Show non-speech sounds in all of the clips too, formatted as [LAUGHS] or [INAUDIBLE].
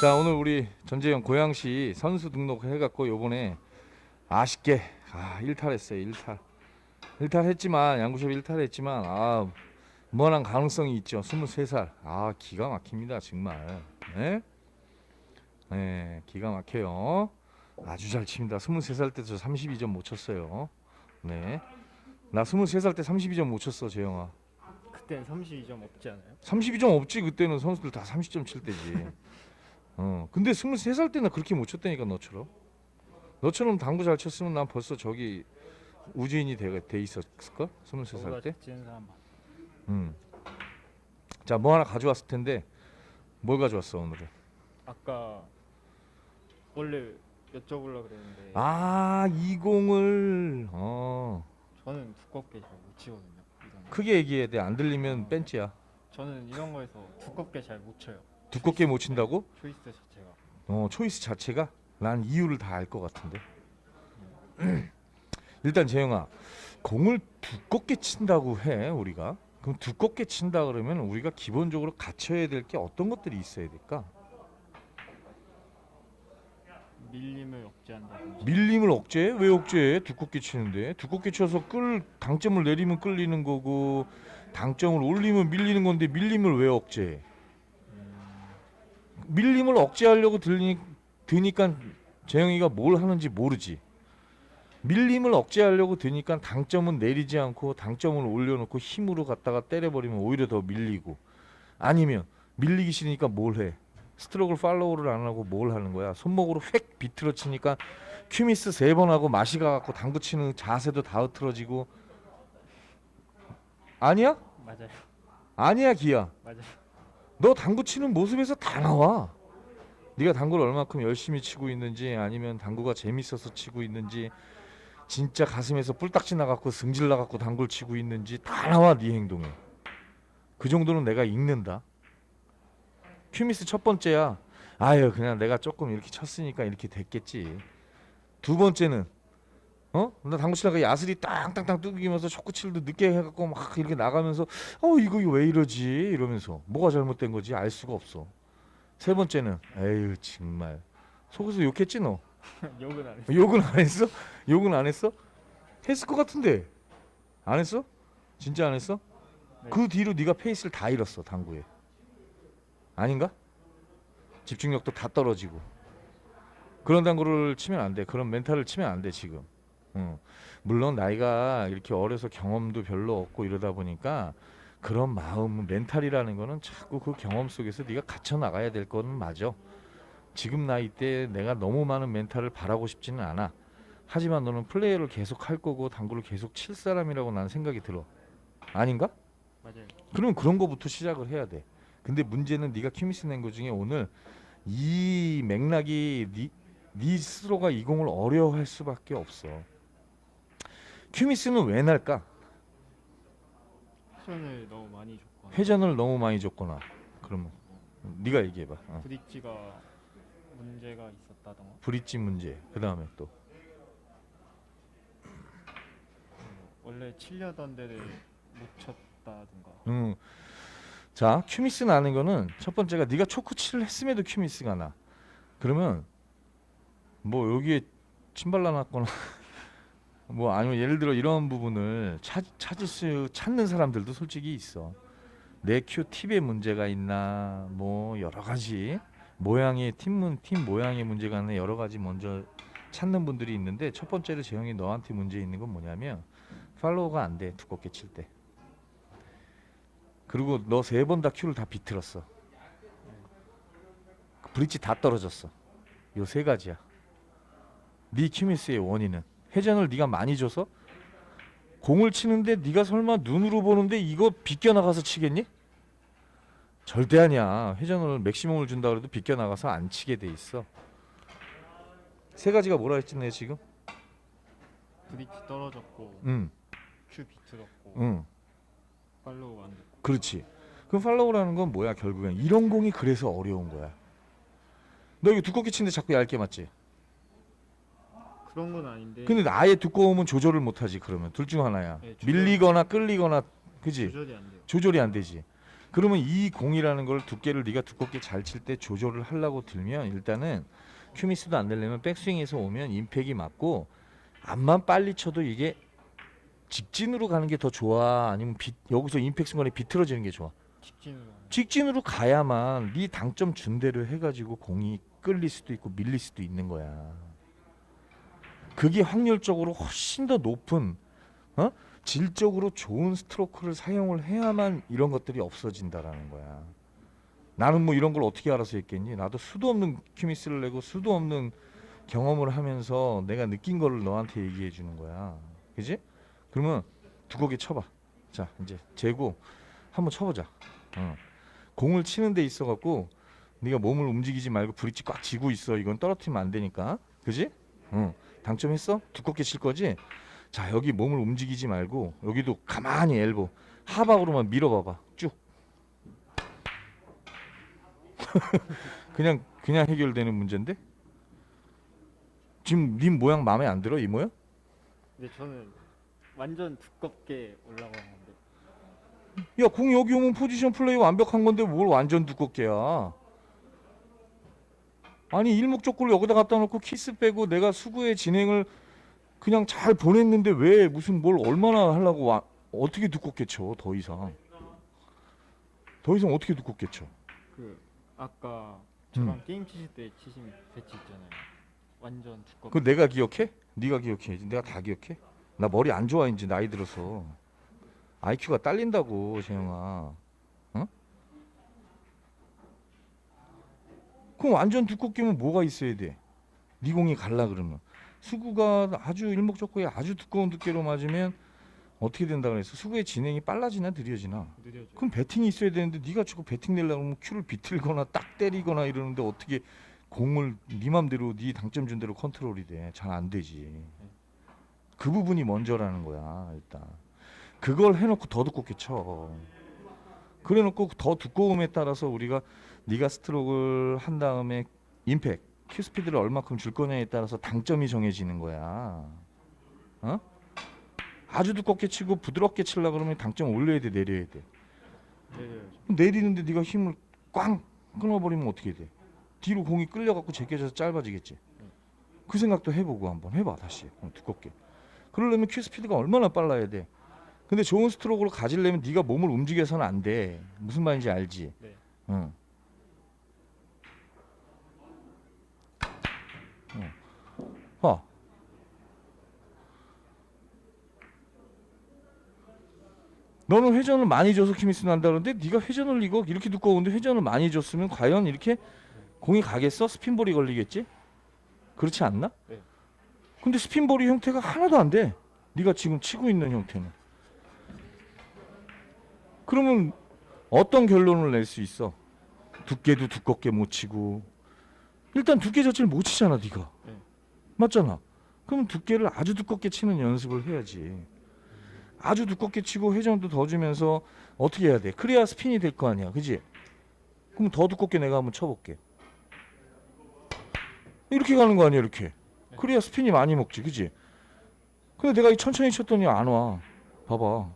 자 오늘 우리 전재영 고양시 선수 등록해갖고 요번에 아쉽게 아 1탈했어요 1탈. 1탈했지만 양구샵 1탈했지만 아 무한한 가능성이 있죠. 23살. 아 기가 막힙니다 정말. 네? 네 기가 막혀요. 아주 잘 칩니다. 23살 때 저 32점 못 쳤어요. 네나 23살 때 32점 못 쳤어 재영아. 그땐 32점 없지 않아요? 32점 없지 그때는. 선수들 다 30점 칠 때지. 어 근데 23살 때는 그렇게 못 쳤다니까 너처럼. 너처럼 당구 잘 쳤으면 난 벌써 저기 우주인이 돼, 돼 있었을까? 23살 때. 지는 사람 많- 음. 자 뭐 하나 가져왔을 텐데 뭘 가져왔어 오늘은? 아까 원래 여쭤보려 그랬는데 아 20을 어 저는 두껍게 잘 못 치거든요. 이런 거. 크게 얘기해야 돼. 안 들리면 뺀지야. 저는 이런 거에서 두껍게 잘 못 쳐요. 두껍게 못 친다고? 초이스 자체가. 어 초이스 자체가? 난 이유를 다 알 것 같은데. [CLEARS THROAT] 일단 재영아 공을 두껍게 친다고 해 우리가. 그럼 두껍게 친다 그러면 우리가 기본적으로 갖춰야 될 게 어떤 것들이 있어야 될까? 밀림을 억제한다든지. 밀림을 억제해 왜 억제해 두껍게 치는데. 두껍게 쳐서 끌 당점을 내리면 끌리는 거고 당점을 올리면 밀리는 건데 밀림을 왜 억제해 밀림을 억제하려고 들니, 드니까 재영이가 뭘 하는지 모르지. 밀림을 억제하려고 드니까 당점은 내리지 않고 당점을 올려놓고 힘으로 갖다가 때려버리면 오히려 더 밀리고 아니면 밀리기 싫으니까 뭘 해? 스트로크를 팔로우를 안 하고 뭘 하는 거야? 손목으로 획 비틀어 치니까 큐미스 세 번 하고 맛이 가갖고 당구 치는 자세도 다 흐트러지고 아니야? 맞아요. 아니야 기야. 맞아요. 너 당구 치는 모습에서 다 나와. 네가 당구를 얼마큼 열심히 치고 있는지 아니면 당구가 재밌어서 치고 있는지 진짜 가슴에서 뿔딱지 나갖고 승질 나갖고 당구를 치고 있는지 다 나와 네 행동에. 그 정도는 내가 읽는다. 큐미스 첫 번째야. 아유 그냥 내가 조금 이렇게 쳤으니까 이렇게 됐겠지. 두 번째는 어? 나 당구 치다가 야슬이 땅땅땅 뚜기면서 초구 칠도 늦게 해갖고 막 이렇게 나가면서 어 이거 왜 이러지 이러면서 뭐가 잘못된 거지 알 수가 없어. 세 번째는 에휴 정말 속에서 욕했지 너. [LAUGHS] 욕은 안 해요. 욕은 안 했어? 욕은 안 했어? 했을 것 같은데 안 했어? 진짜 안 했어? 네. 그 뒤로 네가 페이스를 다 잃었어 당구에. 아닌가? 집중력도 다 떨어지고 그런 당구를 치면 안 돼. 그런 멘탈을 치면 안 돼 지금. 어. 물론 나이가 이렇게 어려서 경험도 별로 없고 이러다 보니까 그런 마음, 멘탈이라는 거는 자꾸 그 경험 속에서 네가 갖춰 나가야 될 거는 맞아. 지금 나이 때 내가 너무 많은 멘탈을 바라고 싶지는 않아. 하지만 너는 플레이를 계속 할 거고 당구를 계속 칠 사람이라고 나는 생각이 들어. 아닌가? 맞아요. 그럼 그런 거부터 시작을 해야 돼. 근데 문제는 네가 큐미스 낸거 중에 오늘 이 맥락이 네, 네 스스로가 이 공을 어려워할 수밖에 없어. 큐미스는 왜 날까? 회전을 너무 많이 줬거나 회전을 너무 많이 줬거나 그러면 네가 얘기해봐. 어. 브릿지가 문제가 있었다던가 브릿지 문제. 그 다음에 또 원래 치려던 데를 못 쳤다든가 음. 자, 큐미스 나는 거는 첫 번째가 네가 초크치를 했음에도 큐미스가 나. 그러면 뭐 여기에 침발라 놨거나 [LAUGHS] 뭐 아니면 예를 들어 이런 부분을 찾, 찾을 수 찾는 사람들도 솔직히 있어. 내큐 팁에 문제가 있나 뭐 여러 가지 모양의 팀문 팀 모양의 문제가 있나 여러 가지 먼저 찾는 분들이 있는데 첫 번째로 재영이 너한테 문제 있는 건 뭐냐면 팔로우가 안 돼 두껍게 칠 때. 그리고 너 세 번 다 큐를 다 비틀었어. 그 브릿지 다 떨어졌어. 요 세 가지야. 네 큐미스의 원인은 회전을 네가 많이 줘서 공을 치는데 네가 설마 눈으로 보는데 이거 비껴 나가서 치겠니? 절대 아니야. 회전을 맥시멈을 준다 그래도 비껴 나가서 안 치게 돼 있어. 세 가지가 뭐라 했지 내 지금? 브릿지 떨어졌고 응, 큐 비틀었고 응. 팔로우 안 됐고 그렇지. 그럼 팔로우라는 건 뭐야 결국엔 이런 공이 그래서 어려운 거야. 너 이거 두껍게 치는데 자꾸 얇게 맞지? 그런 건 아닌데 근데 아예 두꺼우면 조절을 못하지 그러면 둘 중 하나야. 네, 조절- 밀리거나 끌리거나 그지? 조절이 안 돼요. 조절이 안 되지. 그러면 이 공이라는 걸 두께를 네가 두껍게 잘 칠 때 조절을 하려고 들면 일단은 큐미스도 안 되려면 백스윙에서 오면 임팩이 맞고 암만 빨리 쳐도 이게 직진으로 가는 게 더 좋아 아니면 비, 여기서 임팩 순간에 비틀어지는 게 좋아 직진으로 직진으로 가야만 네 당점 준 대로 해가지고 공이 끌릴 수도 있고 밀릴 수도 있는 거야. 그게 확률적으로 훨씬 더 높은 어? 질적으로 좋은 스트로크를 사용을 해야만 이런 것들이 없어진다라는 거야. 나는 뭐 이런 걸 어떻게 알아서 했겠니? 나도 수도 없는 큐미스를 내고 수도 없는 경험을 하면서 내가 느낀 거를 너한테 얘기해 주는 거야. 그지? 그러면 두껍게 쳐봐. 자, 이제 재고 한번 쳐보자. 어. 공을 치는 데 있어 갖고 네가 몸을 움직이지 말고 브릿지 꽉 쥐고 있어. 이건 떨어뜨리면 안 되니까. 그지? 응. 당첨했어? 두껍게 칠 거지? 자, 여기 몸을 움직이지 말고 여기도 가만히 엘보 하박으로만 밀어 봐봐. 쭉. [LAUGHS] 그냥 그냥 해결되는 문제인데? 지금 님 모양 마음에 안 들어? 이 모양? 근데 저는 완전 두껍게 올라가는데 야, 공 여기 오면 포지션 플레이 완벽한 건데 뭘 완전 두껍게야? 아니 일목적구를 여기다 갖다 놓고 키스 빼고 내가 수구의 진행을 그냥 잘 보냈는데 왜 무슨 뭘 얼마나 하려고 와, 어떻게 두껍게 쳐? 더 이상 더 이상 어떻게 두껍게 쳐? 그 아까 저랑 음. 게임 치실 때 치신 배치 있잖아요. 완전 두껍게. 그거 내가 기억해? 네가 기억해? 내가 다 기억해? 나 머리 안 좋아 이제 나이 들어서 IQ가 딸린다고 재영아. 그럼 완전 두껍게면 뭐가 있어야 돼? 네 공이 갈라 그러면 수구가 아주 일목적구에 아주 두꺼운 두께로 맞으면 어떻게 된다 그랬어? 수구의 진행이 빨라지나 느려지나? 느려져. 그럼 배팅이 있어야 되는데 네가 자꾸 배팅 내려고 하면 큐를 비틀거나 딱 때리거나 이러는데 어떻게 공을 네 맘대로 네 당점 준 대로 컨트롤이 돼? 잘 안 되지. 그 부분이 먼저라는 거야 일단. 그걸 해놓고 더 두껍게 쳐. 그래놓고 더 두꺼움에 따라서 우리가 네가 스트로크를 한 다음에 임팩, 큐 스피드를 얼마큼 줄 거냐에 따라서 당점이 정해지는 거야. 어? 아주 두껍게 치고 부드럽게 치려 그러면 당점 올려야 돼, 내려야 돼. 내려야죠. 내리는데 네가 힘을 꽝 끊어버리면 어떻게 돼? 뒤로 공이 끌려갖고 제껴져서 짧아지겠지. 그 생각도 해보고 한번 해봐 다시 어, 두껍게. 그러려면 큐 스피드가 얼마나 빨라야 돼? 근데 좋은 스트로크를 가지려면 네가 몸을 움직여서는 안 돼. 무슨 말인지 알지? 네. 응. 봐. 너는 회전을 많이 줘서 키미스 난다 그러는데 네가 회전을 이거 이렇게 두꺼운데 회전을 많이 줬으면 과연 이렇게 공이 가겠어? 스핀볼이 걸리겠지? 그렇지 않나? 네. 근데 스핀볼이 형태가 하나도 안 돼. 네가 지금 치고 있는 형태는. 그러면 어떤 결론을 낼 수 있어? 두께도 두껍게 못 치고 일단 두께 자체를 못 치잖아 네가 네. 맞잖아. 그럼 두께를 아주 두껍게 치는 연습을 해야지. 아주 두껍게 치고 회전도 더 주면서 어떻게 해야 돼? 그래야 스핀이 될 거 아니야. 그지? 그럼 더 두껍게 내가 한번 쳐볼게. 이렇게 가는 거 아니야 이렇게? 그래야 스핀이 많이 먹지 그지? 근데 내가 이 천천히 쳤더니 안 와. 봐봐.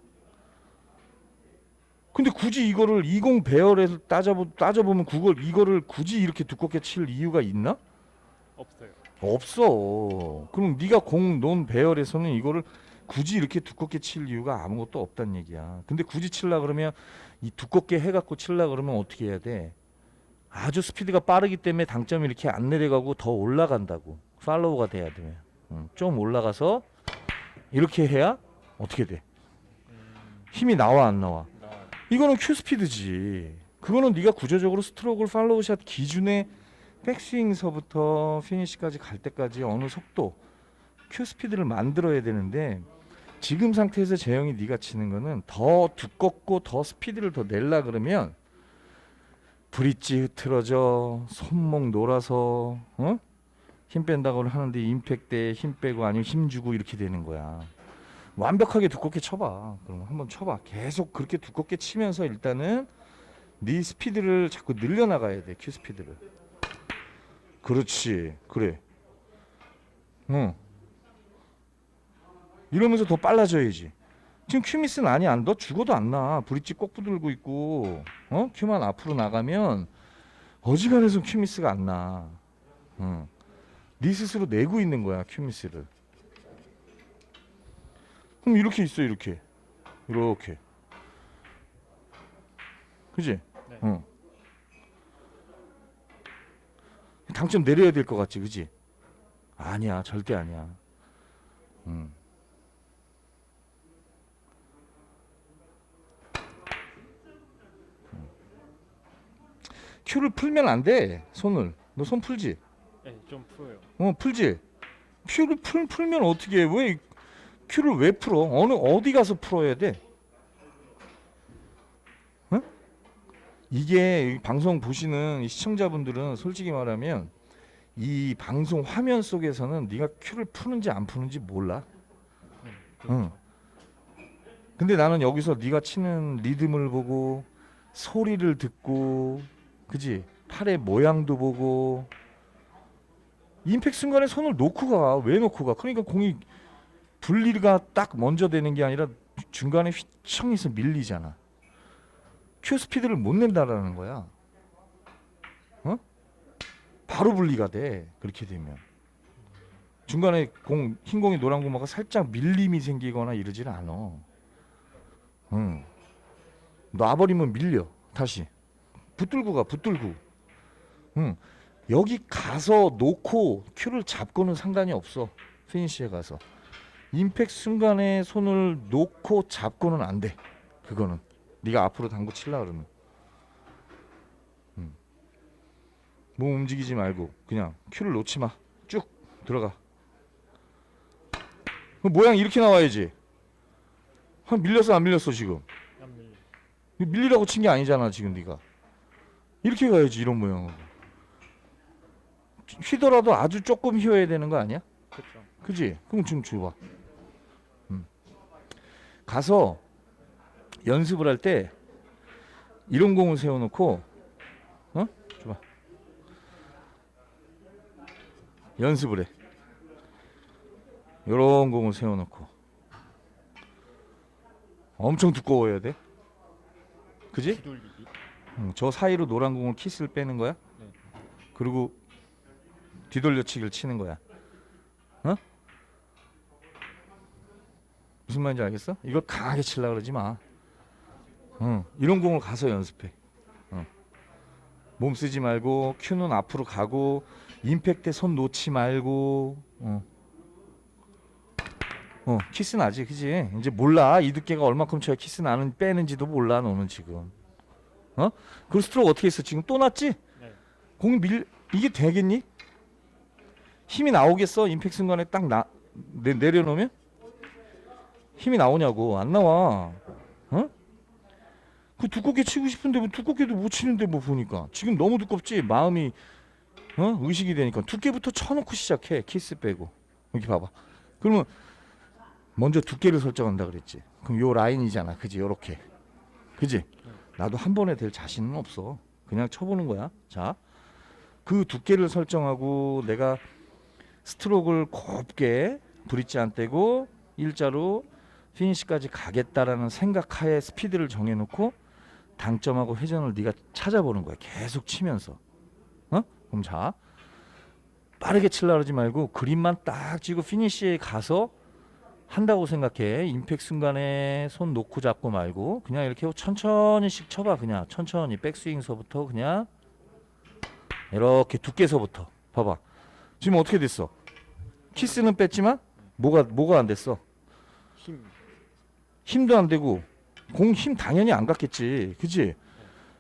근데 굳이 이거를 20 배열에서 따져보, 따져보면 그걸 이거를 굳이 이렇게 두껍게 칠 이유가 있나? 없어요. 없어. 그럼 네가 공 논 배열에서는 이거를 굳이 이렇게 두껍게 칠 이유가 아무것도 없단 얘기야. 근데 굳이 칠라 그러면 이 두껍게 해갖고 칠라 그러면 어떻게 해야 돼? 아주 스피드가 빠르기 때문에 당점이 이렇게 안 내려가고 더 올라간다고. 팔로우가 돼야 돼. 응. 좀 올라가서 이렇게 해야 어떻게 돼? 음, 힘이 나와 안 나와? 나 이거는 큐 스피드지. 그거는 네가 구조적으로 스트로크를 팔로우샷 기준의 백스윙서부터 피니시까지 갈 때까지 어느 속도 큐 스피드를 만들어야 되는데 지금 상태에서 재영이 네가 치는 거는 더 두껍고 더 스피드를 더 낼라 그러면 브릿지 흐트러져 손목 놀아서 어? 힘 뺀다고 하는데 임팩 때힘 빼고 아니면 힘 주고 이렇게 되는 거야. 완벽하게 두껍게 쳐봐. 그럼 한번 쳐봐. 계속 그렇게 두껍게 치면서 일단은 네 스피드를 자꾸 늘려나가야 돼. 큐 스피드를. 그렇지. 그래. 응. 이러면서 더 빨라져야지. 지금 큐미스는 아니야. 너 죽어도 안 나. 브릿지 꼭 부들고 있고, 어? 큐만 앞으로 나가면 어지간해서 큐미스가 안 나. 응. 네 스스로 내고 있는 거야 큐미스를. 그럼 이렇게 있어 이렇게, 이렇게. 그지? 네. 응. 당점 내려야 될 것 같지, 그지? 아니야, 절대 아니야. 음. 큐를 풀면 안 돼. 손을. 너 손 풀지? 네, 좀 풀어요. 어, 풀지. 큐를 풀 풀면 어떻게 해? 왜 큐를 왜 풀어? 어느 어디 가서 풀어야 돼? 이게 이 방송 보시는 이 시청자분들은 솔직히 말하면 이 방송 화면 속에서는 네가 큐를 푸는지 안 푸는지 몰라. 네, 응. 근데 나는 여기서 네가 치는 리듬을 보고 소리를 듣고 그지 팔의 모양도 보고 임팩 순간에 손을 놓고 가. 왜 놓고 가? 그러니까 공이 분리가 딱 먼저 되는 게 아니라 중간에 휘청해서 밀리잖아. 큐 스피드를 못 낸다라는 거야. 어? 바로 분리가 돼. 그렇게 되면. 중간에 공, 흰 공이 노란 공하고 살짝 밀림이 생기거나 이러질 않아. 응. 놔버리면 밀려. 다시. 붙들고 가, 붙들고. 응. 여기 가서 놓고 큐를 잡고는 상관이 없어. 피니시에 가서. 임팩 순간에 손을 놓고 잡고는 안 돼. 그거는. 네가 앞으로 당구 칠라 그러면. 음. 몸 움직이지 말고 그냥 큐를 놓지 마. 쭉 들어가. 그 모양 이렇게 나와야지. 아, 밀렸어 안 밀렸어 지금? 안 밀려. 밀리라고 친 게 아니잖아 지금 네가. 이렇게 가야지 이런 모양으로. 휘더라도 아주 조금 휘어야 되는 거 아니야? 그렇죠. 그지? 그럼 지금 줘봐. 음. 가서 연습을 할 때 이런 공을 세워놓고 어? 줘봐. 연습을 해. 이런 공을 세워놓고 엄청 두꺼워야 돼. 그지? 응, 저 사이로 노란 공을 키스를 빼는 거야. 네. 그리고 뒤돌려치기를 치는 거야. 어? 무슨 말인지 알겠어? 이걸 강하게 치려 그러지 마. 응, 이런 공을 가서 연습해. 어. 몸 쓰지 말고 큐는 앞으로 가고 임팩트 손 놓지 말고. 어. 어, 키스 나지, 그지? 이제 몰라 이 두께가 얼마큼 쳐야 키스 나는 빼는지도 몰라 너는 지금. 어? 그 스트로크 어떻게 했어? 지금 또 났지? 네. 공이 밀 이게 되겠니? 힘이 나오겠어? 임팩 순간에 딱 나, 내, 내려놓으면 힘이 나오냐고 안 나와. 어? 그 두껍게 치고 싶은데 뭐 두껍게도 못 치는데 뭐 보니까 지금 너무 두껍지 마음이 어 의식이 되니까 두께부터 쳐놓고 시작해 키스 빼고 여기 봐봐. 그러면 먼저 두께를 설정한다 그랬지. 그럼 요 라인이잖아, 그지? 요렇게, 그지? 나도 한 번에 될 자신은 없어. 그냥 쳐보는 거야. 자, 그 두께를 설정하고 내가 스트로크를 곱게 브릿지 안 떼고 일자로 피니시까지 가겠다라는 생각하에 스피드를 정해놓고 당점하고 회전을 네가 찾아보는 거야. 계속 치면서. 어? 그럼 자, 빠르게 칠라 그러지 말고 그림만 딱 찍고 피니시에 가서 한다고 생각해. 임팩 순간에 손 놓고 잡고 말고 그냥 이렇게 천천히씩 쳐봐. 그냥 천천히 백스윙서부터 그냥 이렇게 두께서부터 봐봐. 지금 어떻게 됐어? 키스는 뺐지만 뭐가 뭐가 안 됐어? 힘. 힘도 안 되고 공 힘 당연히 안 갔겠지. 그지?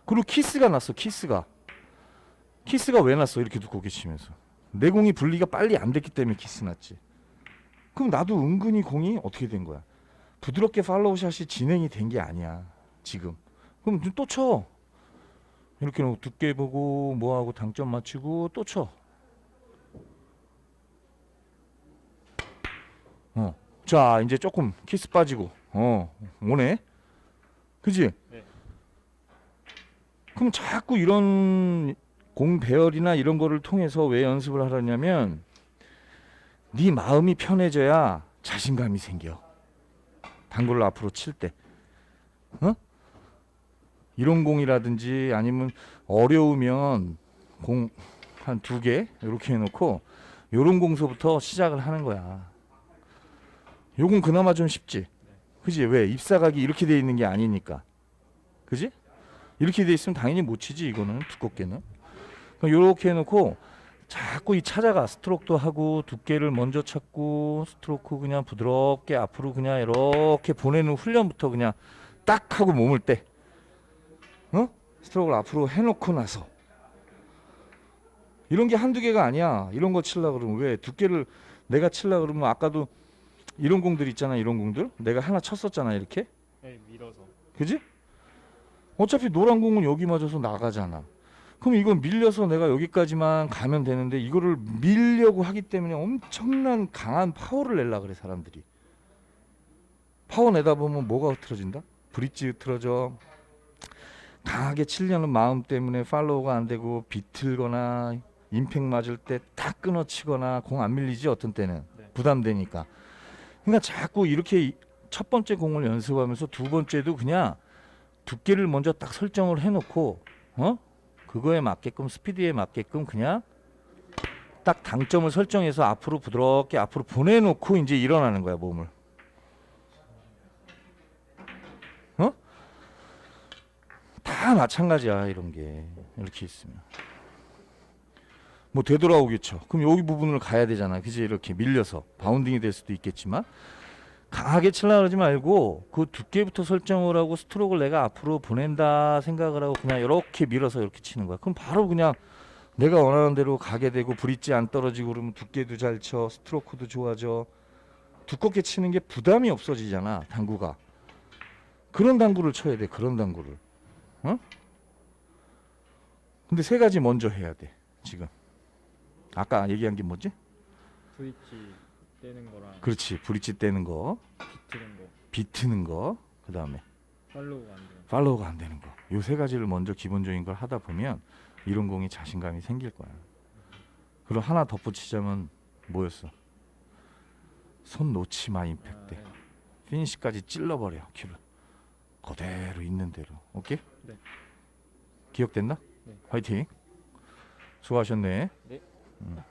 그리고 키스가 났어. 키스가. 키스가 왜 났어? 이렇게 두껍게 치면서. 내 공이 분리가 빨리 안 됐기 때문에 키스 났지. 그럼 나도 은근히 공이 어떻게 된 거야? 부드럽게 팔로우 샷이 진행이 된 게 아니야. 지금. 그럼 또 쳐. 이렇게 놓고 두께 보고 뭐 하고 당점 맞추고 또 쳐. 어. 자, 이제 조금 키스 빠지고. 어. 오네. 그지? 네. 그럼 자꾸 이런 공 배열이나 이런 거를 통해서 왜 연습을 하라냐면 네 마음이 편해져야 자신감이 생겨. 당구를 앞으로 칠 때. 어? 이런 공이라든지 아니면 어려우면 공 한 두 개 이렇게 해놓고 요런 공서부터 시작을 하는 거야. 요건 그나마 좀 쉽지. 그지? 왜? 입사각이 이렇게 돼 있는 게 아니니까. 그지? 이렇게 돼 있으면 당연히 못 치지 이거는 두껍게는. 그럼 요렇게 해놓고 자꾸 이 찾아가 스트로크도 하고 두께를 먼저 찾고 스트로크 그냥 부드럽게 앞으로 그냥 이렇게 보내는 훈련부터 그냥 딱 하고 몸을 떼. 어? 스트로크를 앞으로 해놓고 나서 이런 게 한두 개가 아니야. 이런 거 칠라 그러면 왜 두께를 내가 칠라 그러면 아까도 이런 공들 있잖아. 이런 공들 내가 하나 쳤었잖아. 이렇게 네, 밀어서 그지? 어차피 노란 공은 여기 맞아서 나가잖아. 그럼 이건 밀려서 내가 여기까지만 가면 되는데 이거를 밀려고 하기 때문에 엄청난 강한 파워를 내려 그래 사람들이. 파워 내다 보면 뭐가 흐트러진다? 브릿지 흐트러져. 강하게 치려는 마음 때문에 팔로우가 안 되고 비틀거나 임팩 맞을 때 딱 끊어치거나 공 안 밀리지 어떤 때는 네. 부담되니까. 그러니까 자꾸 이렇게 이- 첫 번째 공을 연습하면서 두 번째도 그냥 두께를 먼저 딱 설정을 해놓고 어? 그거에 맞게끔 스피드에 맞게끔 그냥 딱 당점을 설정해서 앞으로 부드럽게 앞으로 보내놓고 이제 일어나는 거야 몸을. 어? 다 마찬가지야 이런 게. 이렇게 있으면 뭐 되돌아오겠죠 그럼 여기 부분을 가야 되잖아 그지 이렇게 밀려서 바운딩이 될 수도 있겠지만 강하게 칠라 그러지 말고 그 두께부터 설정을 하고 스트로크를 내가 앞으로 보낸다 생각을 하고 그냥 이렇게 밀어서 이렇게 치는 거야. 그럼 바로 그냥 내가 원하는 대로 가게 되고 브릿지 안 떨어지고 그러면 두께도 잘 쳐, 스트로크도 좋아져. 두껍게 치는 게 부담이 없어지잖아, 당구가. 그런 당구를 쳐야 돼. 그런 당구를. 어? 근데 세 가지 먼저 해야 돼. 지금. 아까 얘기한 게 뭐지? 스위치 떼는 거랑 그렇지. 브릿지 떼는 거, 비트는 거 비트는 거, 그 다음에 팔로우가 안 되는 팔로우가 안 되는 거. 요 세 가지를 먼저 기본적인 걸 하다 보면 이런 공이 자신감이 생길 거야. 그리고 하나 덧붙이자면 뭐였어? 손 놓지 마 아, 임팩트. 네. 피니시까지 찔러버려 큐를. 그대로 있는 대로. 오케이? 네. 기억됐나? 네. 화이팅. 수고하셨네. 네. 음.